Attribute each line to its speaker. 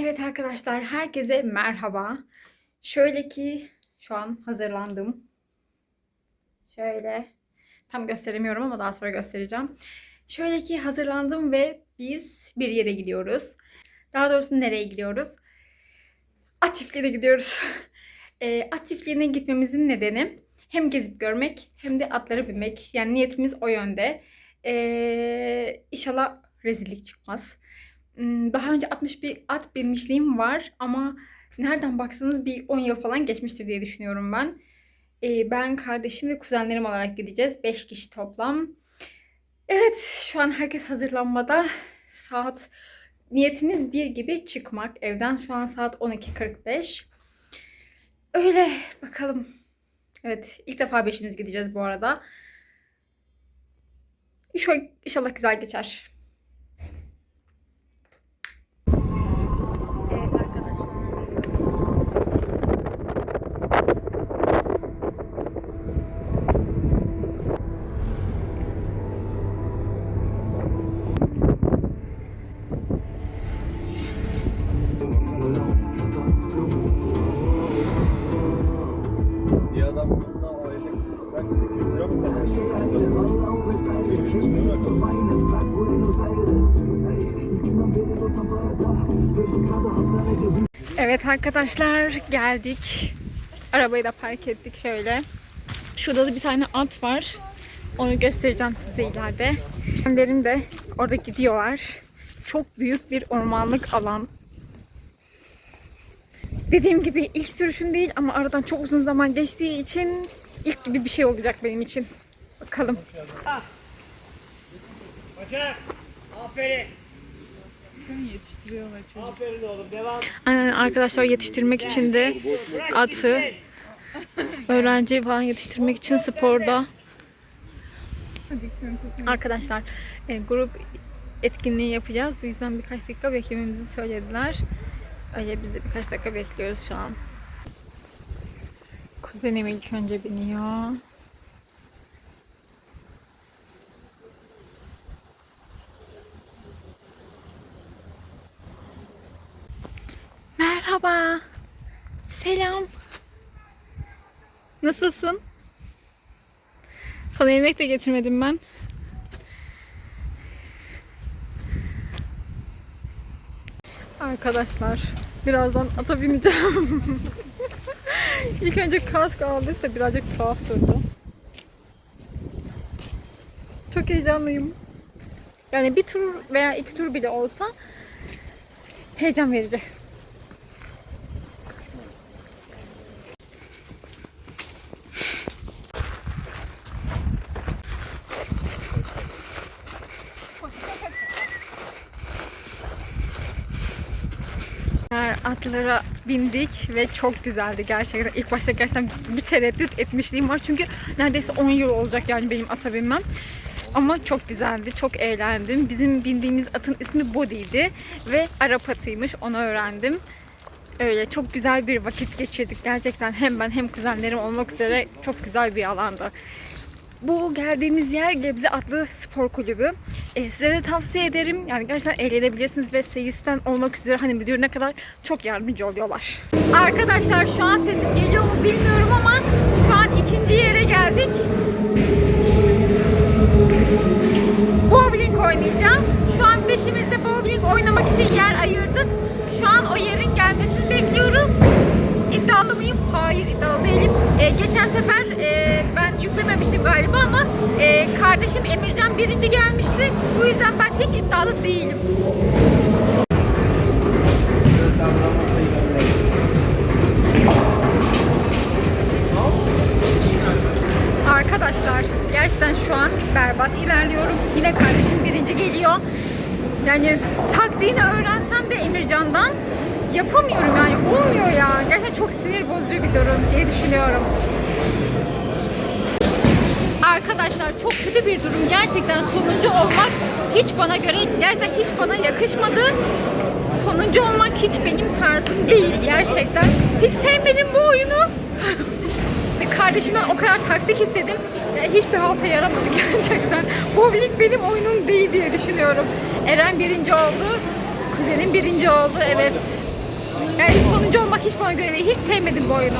Speaker 1: Evet arkadaşlar, herkese merhaba. Şöyle ki şu an hazırlandım. Şöyle tam gösteremiyorum ama daha sonra göstereceğim. Şöyle ki hazırlandım ve biz bir yere gidiyoruz. Daha doğrusu nereye gidiyoruz? At çiftliğine gidiyoruz. e, at çiftliğine gitmemizin nedeni hem gezip görmek hem de atları binmek. Yani niyetimiz o yönde. E, inşallah rezillik çıkmaz. Hmm, Daha önce 60 bir at binmişliğim var ama nereden baksanız bir 10 yıl falan geçmiştir diye düşünüyorum ben. Ee, ben kardeşim ve kuzenlerim olarak gideceğiz. 5 kişi toplam. Evet, şu an herkes hazırlanmada. Saat niyetimiz 1 gibi çıkmak evden. Şu an saat 12.45. Öyle bakalım. Evet, ilk defa beşimiz gideceğiz bu arada. İnşallah güzel geçer. Evet arkadaşlar geldik. Arabayı da park ettik şöyle. Şurada da bir tane at var. Onu göstereceğim size ileride. Kendilerim de orada gidiyorlar. Çok büyük bir ormanlık alan. Dediğim gibi ilk sürüşüm değil ama aradan çok uzun zaman geçtiği için ilk gibi bir şey olacak benim için. Bakalım.
Speaker 2: Bacak. Aferin.
Speaker 3: Yetiştiriyorlar çocuğu.
Speaker 2: Aferin oğlum. Devam.
Speaker 1: Aynen arkadaşlar yetiştirmek için de atı öğrenci falan yetiştirmek için sporda Arkadaşlar e, grup etkinliği yapacağız. Bu yüzden birkaç dakika beklememizi söylediler. Öyle biz de birkaç dakika bekliyoruz şu an. Kuzenim ilk önce biniyor. Merhaba. Selam. Nasılsın? Sana yemek de getirmedim ben. Arkadaşlar birazdan ata bineceğim. İlk önce kask aldık da birazcık tuhaf durdu. Çok heyecanlıyım. Yani bir tur veya iki tur bile olsa heyecan verici. Atlara bindik ve çok güzeldi gerçekten. İlk başta gerçekten bir tereddüt etmişliğim var. Çünkü neredeyse 10 yıl olacak yani benim ata binmem. Ama çok güzeldi, çok eğlendim. Bizim bindiğimiz atın ismi Body'ydi ve Arap atıymış, onu öğrendim. Öyle çok güzel bir vakit geçirdik gerçekten. Hem ben hem kuzenlerim olmak üzere çok güzel bir alandı. Bu geldiğimiz yer Gebze Atlı Spor Kulübü. Ee, size de tavsiye ederim. Yani gerçekten eğlenebilirsiniz ve seyisten olmak üzere hani müdürüne kadar çok yardımcı oluyorlar. Arkadaşlar şu an sesim geliyor mu bilmiyorum ama şu an ikinci yere geldik. Bowling oynayacağız. Şu an beşimizde bowling oynamak için yer ayırdık. Şu an o yerin gelmesini bekliyoruz. İddialı mıyım? Hayır iddialı değilim. Ee, geçen sefer e, ben yüklememiştim galiba ama e, kardeşim Emircan birinci gelmişti. Bu yüzden ben hiç iddialı değilim. Arkadaşlar gerçekten şu an berbat ilerliyorum. Yine kardeşim birinci geliyor. Yani taktiğini öğrensem de Emircan'dan yapamıyorum yani olmuyor ya. Gerçekten çok sinir bozucu bir durum diye düşünüyorum. Arkadaşlar çok kötü bir durum. Gerçekten sonuncu olmak hiç bana göre, gerçekten hiç bana yakışmadı. Sonuncu olmak hiç benim tarzım değil gerçekten. Hiç sevmedim bu oyunu. Ve kardeşimden o kadar taktik istedim. Ya hiçbir halta yaramadı gerçekten. Bowling benim oyunum değil diye düşünüyorum. Eren birinci oldu. Kuzenim birinci oldu evet. Yani sonuncu olmak hiç bana göre değil. Hiç sevmedim bu oyunu.